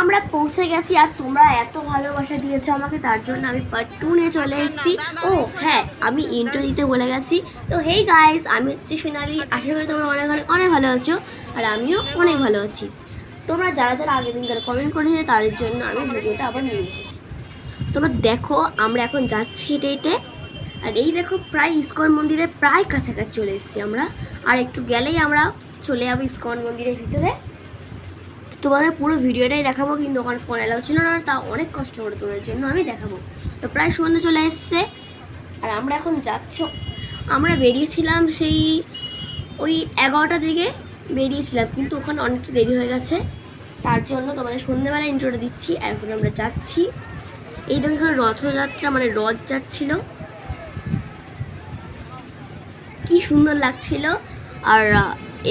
আমরা পৌঁছে গেছি আর তোমরা এত ভালোবাসা দিয়েছ আমাকে, তার জন্য আমি পার্ট টু নিয়ে চলে এসেছি। ও হ্যাঁ আমি ইন্টো দিতে বলে গেছি। তো হেই গাইস আমি হচ্ছে সোনালি। আশা করি তোমরা অনেক অনেক অনেক ভালো আছো আর আমিও অনেক ভালো আছি। তোমরা যারা যারা আগের দিনকার কমেন্ট করেছিলে তাদের জন্য আমি ভিডিওটা আবার নিয়ে এসেছি। তোমরা দেখো, আমরা এখন যাচ্ছি হেঁটে হেঁটে। আর এই দেখো, প্রায় ইস্কন মন্দিরে প্রায় কাছাকাছি চলে এসেছি আমরা। আর একটু গেলেই আমরা চলে যাব ইস্কন মন্দিরের ভিতরে। তোমাদের পুরো ভিডিওটাই দেখাবো, কিন্তু ওখানে ফোন এলাও ছিল না, তা অনেক কষ্ট করে তোমাদের জন্য আমি দেখাবো। তো প্রায় সন্ধ্যে চলে এসছে, আর আমরা এখন যাচ্ছ। আমরা বেরিয়েছিলাম সেই ওই এগারোটা দিকে বেরিয়েছিলাম, কিন্তু ওখানে অনেকটা দেরি হয়ে গেছে। তার জন্য তোমাদের সন্ধ্যেবেলা ইন্ট্রোটা দিচ্ছি, আর এখন আমরা যাচ্ছি। এই দেখো এখানে রথযাত্রা মানে রথ যাচ্ছিল। কি সুন্দর লাগছিল। আর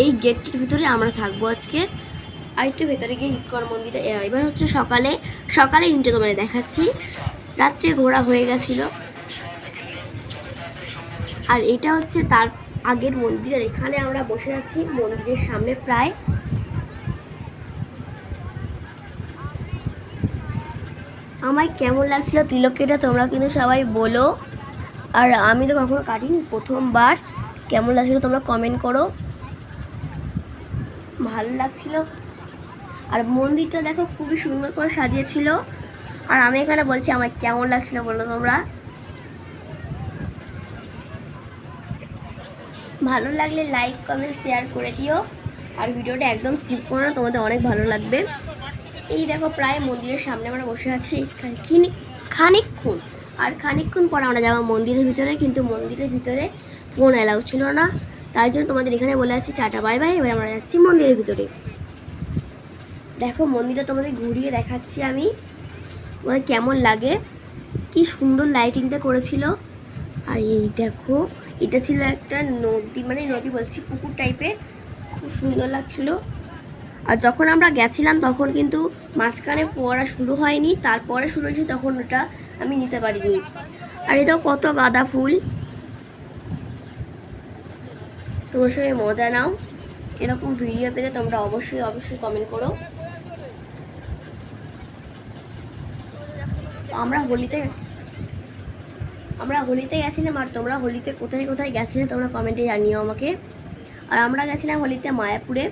এই গেটটির ভিতরে আমরা থাকব আজকে। আর একটু ভেতরে গিয়ে ইস্কন মন্দিরে এবার হচ্ছে সকালে সকালে ইন্টে তোমাদের দেখাচ্ছি। রাত্রে ঘোরা হয়ে গেছিল। আর এটা হচ্ছে তার আগের মন্দির, আর এখানে আমরা বসে আছি মন্দিরের সামনে প্রায়। আমায় কেমন লাগছিল তিলকেটা তোমরা কিন্তু সবাই বলো। আর আমি তো কখনো কাটিনি, প্রথমবার। কেমন লাগছিল তোমরা কমেন্ট করো। ভালো লাগছিল। আর মন্দিরটা দেখো খুবই সুন্দর করে সাজিয়েছিল। আর আমি এখানে বলছি, আমার কেমন লাগছিল বলো তোমরা? ভালো লাগলে লাইক কমেন্ট শেয়ার করে দিও। আর ভিডিওটা একদম স্কিপ করো না, তোমাদের অনেক ভালো লাগবে। এই দেখো প্রায় মন্দিরের সামনে আমরা বসে আছি খানি- খানিকক্ষণ। আর খানিকক্ষণ পর আমরা যাব মন্দিরের ভিতরে, কিন্তু মন্দিরের ভিতরে ফোন অ্যালাউ ছিল না। তার জন্য তোমাদের এখানে বলে আছি টাটা বাই বাই এবার আমরা যাচ্ছি মন্দিরের ভিতরে। দেখো, মন্দিরটা তোমাদের ঘুরিয়ে দেখাচ্ছি আমি। তোমাদের কেমন লাগে? কি সুন্দর লাইটিংটা করেছিল। আর এই দেখো, এটা ছিল একটা নদী মানে নদী বলছি, পুকুর টাইপের খুব সুন্দর লাগছিল। আর যখন আমরা গেছিলাম, তখন কিন্তু মাঝখানে ফোয়ারা শুরু হয়নি। তারপরে শুরু হয়েছে, তখন ওটা আমি নিতে পারিনি। আর এটাও কত গাঁদা ফুল। তোমার সঙ্গে মজা নাও। এরকম ভিডিও পেতে তোমরা অবশ্যই অবশ্যই কমেন্ট করো। আমরা হোলিতে আমরা হোলিতে গেছিলাম আর তোমরা হোলিতে কোথায় কোথায় গেছিলে তোমরা কমেন্টে জানিও আমাকে। আর আমরা গেছিলাম হোলিতে মায়াপুরে।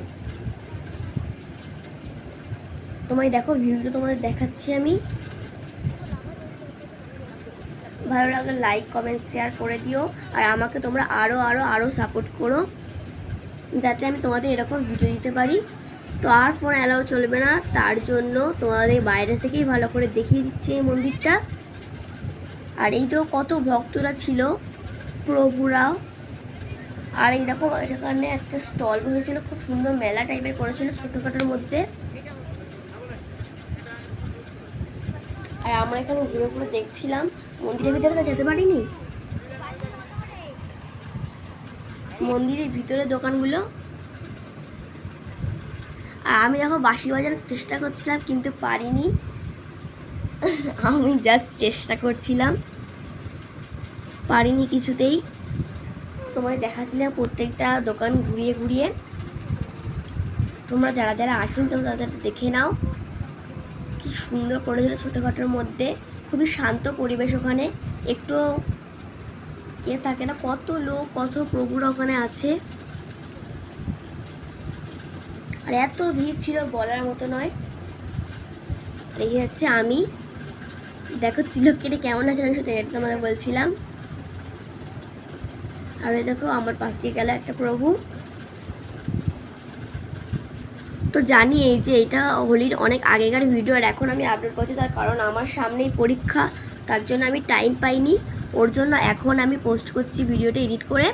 তোমায় দেখো, ভিউটা তোমাদের দেখাচ্ছি আমি। ভালো লাগলে লাইক কমেন্ট শেয়ার করে দিও। আর আমাকে তোমরা আরও আরও আরও সাপোর্ট করো। যাতে আমি তোমাদের এরকম ভিডিও দিতে পারি। তো আর ফোন অ্যালাউ চলবে না। তার জন্য তোমাদের বাইরে থেকেই ভালো করে দেখিয়ে দিচ্ছি এই মন্দিরটা। আর এই তো কত ভক্তরা ছিল। প্রভুরাও। আর এই দেখো, এখানে একটা স্টল বসেছিল, খুব সুন্দর মেলা টাইপের করেছিল ছোটোখাটোর মধ্যে। আর আমরা এখানে ঘুরে ঘুরে দেখছিলাম। মন্দিরের ভিতরে তো যেতে পারিনি? মন্দিরের ভিতরে দোকানগুলো আর আমি দেখো বাঁশি বাজানোর চেষ্টা করছিলাম, কিন্তু পারিনি। আমি জাস্ট চেষ্টা করছিলাম। পারিনি কিছুতেই। তোমায় দেখাচ্ছিলাম প্রত্যেকটা দোকান ঘুরিয়ে ঘুরিয়ে। তোমরা যারা যারা আসুন, তোমরা তাদের দেখে নাও। কি সুন্দর করেছিল ছোটোখাটোর মধ্যে। খুবই শান্ত পরিবেশ ওখানে। একটু ইয়ে থাকে না, কত লোক, কত প্রভুরা ওখানে আছে। আর এত ভিড় ছিল বলার মতো নয়। আর এই হচ্ছে আমি। দেখো তিলক কেটে কেমন আছে আমি শুধু এটা তোমাদের বলছিলাম। আর এই দেখো আমার পাশ দিয়ে গেল একটা প্রভু। তো জানি এই যে এটা হোলির অনেক আগেকার ভিডিও আর এখন আমি আপলোড করছি তার কারণ আমার সামনেই পরীক্ষা, তার জন্য আমি টাইম পাইনি। ওর জন্য এখন আমি পোস্ট করছি ভিডিওটা এডিট করে।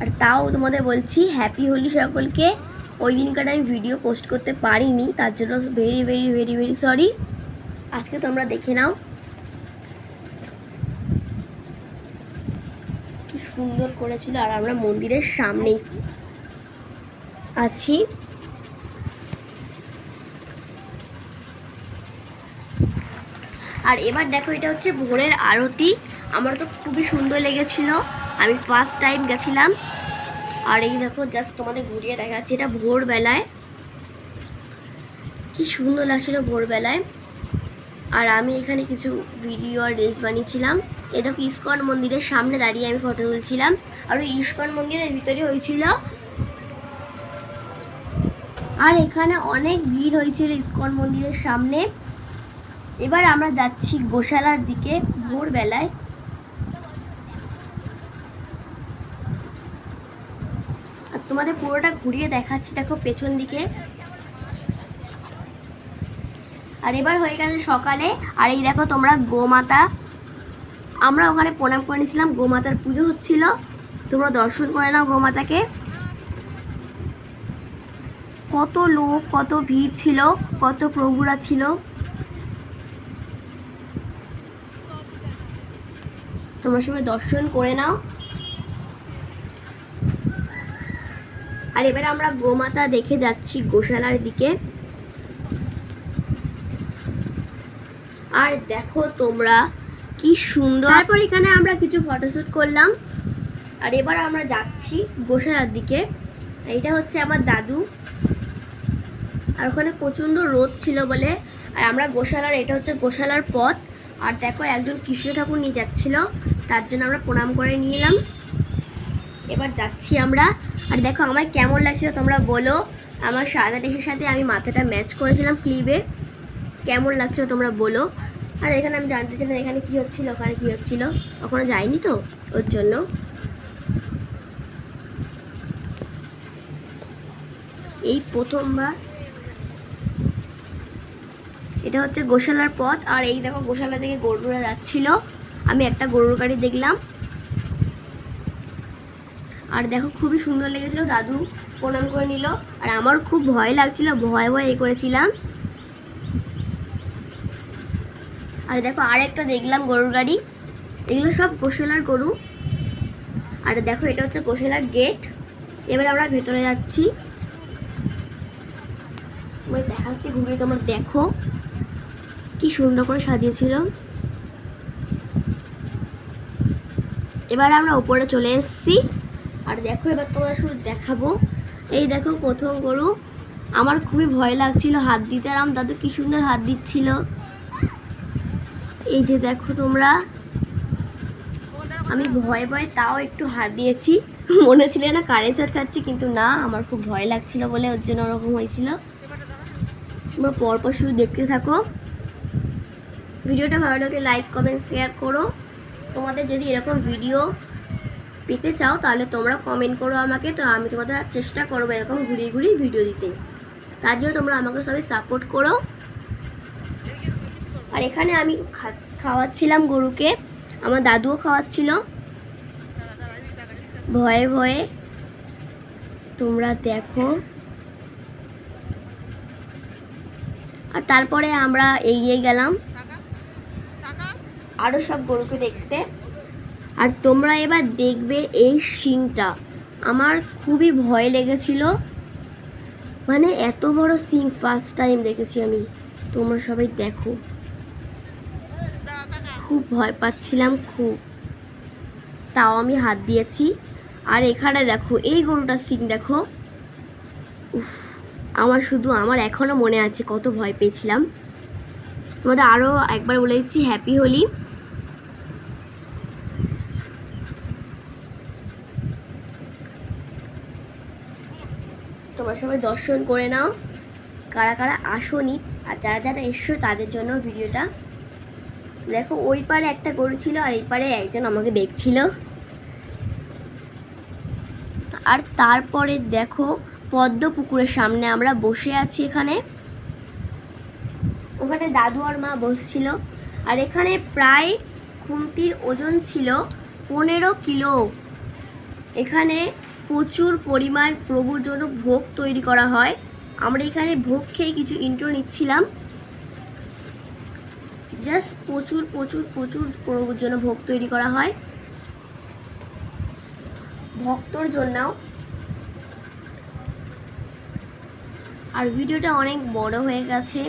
আর তাও তোমাদের বলছি হ্যাপি হোলি সকলকে। ওই দিনকার আমি ভিডিও পোস্ট করতে পারিনি, তার জন্য very very very very sorry আজকে তোমরা দেখে নাও। কি সুন্দর করেছিল, আর আমরা মন্দিরের সামনেই আছি। আর এবার দেখো, এটা হচ্ছে ভোরের আরতি। আমার তো খুবই সুন্দর লেগেছিল। আমি ফার্স্ট টাইম গেছিলাম। আর এই দেখো জাস্ট তোমাদের ঘুরিয়ে দেখাচ্ছি, এটা ভোরবেলায়। কি সুন্দর লাগছিল ভোরবেলায়। আর আমি এখানে কিছু ভিডিও আর রিলস বানিয়েছিলাম। এ দেখো, ইস্কন মন্দিরের সামনে দাঁড়িয়ে আমি ফটো তুলছিলাম। আর ওই ইস্কন মন্দিরের ভিতরে হয়েছিল আর এখানে অনেক ভিড় হয়েছিল ইস্কন মন্দিরের সামনে। এবার আমরা যাচ্ছি গোশালার দিকে ভোরবেলায়। তোমাদের পুরোটা ঘুরিয়ে দেখাচ্ছি, দেখো পেছন দিকে। আর এবার হয়ে গেছে সকালে, আর এই দেখো তোমরা গোমাতা। আমরা ওখানে প্রণাম করে নিয়েছিলাম, গোমাতার পুজো হচ্ছিল। তোমরা দর্শন করে নাও গোমাতাকে। কত লোক, কত ভিড় ছিল, কত প্রভুরা ছিল। তোমরা সবাই দর্শন করে নাও। আর এবার আমরা গোমাতা দেখে যাচ্ছি গোশালার দিকে। আর দেখো তোমরা কি সুন্দর। তারপর এখানে আমরা কিছু ফটোশ্যুট করলাম। আর এবার আমরা যাচ্ছি গোশালার দিকে। এইটা হচ্ছে আমার দাদু। আর ওখানে প্রচণ্ড রোদ ছিল বলে। আর আমরা গোশালার, এটা হচ্ছে গোশালার পথ। আর দেখো একজন কৃষ্ণ ঠাকুর নিয়ে যাচ্ছিল। তার জন্য আমরা প্রণাম করে নিয়ে এলাম এবার যাচ্ছি আমরা আর দেখো, আমার কেমন লাগছিল তোমরা বলো। আমার সাদা ড্রেসের সাথে আমি মাথাটা ম্যাচ করেছিলাম ক্লিপে কেমন লাগছিল তোমরা বলো। আর এখানে আমি জানতে চাইলাম এখানে কী হচ্ছিল, ওখানে কী হচ্ছিল? ওখানে যাইনি তো, ওর জন্য। এই প্রথমবার। এটা হচ্ছে গোশালার পথ, আর এই দেখো, গোশালা থেকে গরুরা যাচ্ছিল। আমি একটা গরুর গাড়ি দেখলাম। আর দেখো খুবই সুন্দর লেগেছিল, দাদু প্রণাম করে নিল। আর আমার খুব ভয় লাগছিল, ভয় ভয় এ করেছিলাম। আর দেখো আর একটা দেখলাম গরুর গাড়ি। এগুলো সব গোশালার গরু। আর দেখো এটা হচ্ছে গোশালার গেট এবার আমরা ভেতরে যাচ্ছি। দেখাচ্ছি, ঘুরিয়ে তোমরা দেখো। কি সুন্দর করে সাজিয়েছিল। এবার আমরা উপরে চলে এসেছি। আর দেখো এবার তোমার শুধু দেখাবো। এই দেখো প্রথম গরু। আমার খুবই ভয় লাগছিল হাত দিতে আর আমার দাদু কি সুন্দর হাত দিচ্ছিল। এই যে দেখো তোমরা। আমি ভয়ে ভয়ে তাও একটু হাত দিয়েছি। মনে ছিল না কারে চটকাচ্ছি, কিন্তু না, আমার খুব ভয় লাগছিল বলে ওর জন্য ওরকম হয়েছিল। তোমরা পরপর শুধু দেখতে থাকো। ভিডিওটা ভালো লাগলে লাইক কমেন্ট শেয়ার করো। তোমাদের যদি এরকম ভিডিও পেতে চাও, তাহলে তোমরা কমেন্ট করো আমাকে, তো আমি তোমাদের চেষ্টা করব এরকম ঘুরিয়ে ঘুরিয়ে ভিডিও দিতে। তার জন্য তোমরা আমাকে সবাই সাপোর্ট করো। আর এখানে আমি খাওয়াচ্ছিলাম গরুকে, আমার দাদুও খাওয়াচ্ছিল। ভয়ে ভয়ে তোমরা দেখো। আর তারপরে আমরা এগিয়ে গেলাম। আরও সব গরুকে দেখতে। আর তোমরা এবার দেখবে এই শিংটা আমার খুবই ভয় লেগেছিল। মানে এত বড় সিং ফার্স্ট টাইম দেখেছি আমি। তোমরা সবাই দেখো। খুব ভয় পাচ্ছিলাম খুব। তাও আমি হাত দিয়েছি। আর এখানে দেখো, এই গরুটার সিং দেখো। উফ, আমার শুধু, আমার এখনও মনে আছে কত ভয় পেয়েছিলাম। তোমাদের আরও একবার বলে দিচ্ছি হ্যাপি হোলি তোমরা সবাই দর্শন করে নাও। কারা কারা আসনি আর যারা যারা এসছো তাদের জন্য ভিডিওটা। দেখো, ওই পারে একটা গরু ছিল আর এই পারে একজন আমাকে দেখছিল। আর তারপরে দেখো, পদ্ম পুকুরের সামনে আমরা বসে আছি এখানে। ওখানে দাদু আর মা বসছিল। আর এখানে প্রায় খুন্তির ওজন ছিল পনেরো কিলো। এখানে প্রচুর পরিমাণ প্রভুর জন্য ভোগ তৈরি করা হয়। আমরা এখানে ভোগ খেয়ে কিছু ইন্ট্রো নিচ্ছিলাম। জাস্ট প্রচুর প্রচুর প্রচুর প্রভুর জন্য ভোগ তৈরি করা হয়। ভক্তর জন্যও। আর ভিডিওটা অনেক বড় হয়ে গেছে।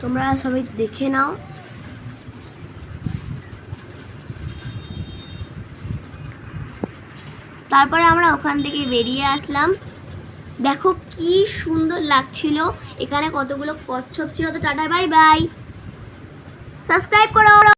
তোমরা সবাই দেখে নাও। তারপরে আমরা ওখান থেকে বেরিয়ে আসলাম। দেখো কি সুন্দর লাগছিল। এখানে কতগুলো কচ্ছপ ছিল। তো টাটা, বাই বাই। সাবস্ক্রাইব করো।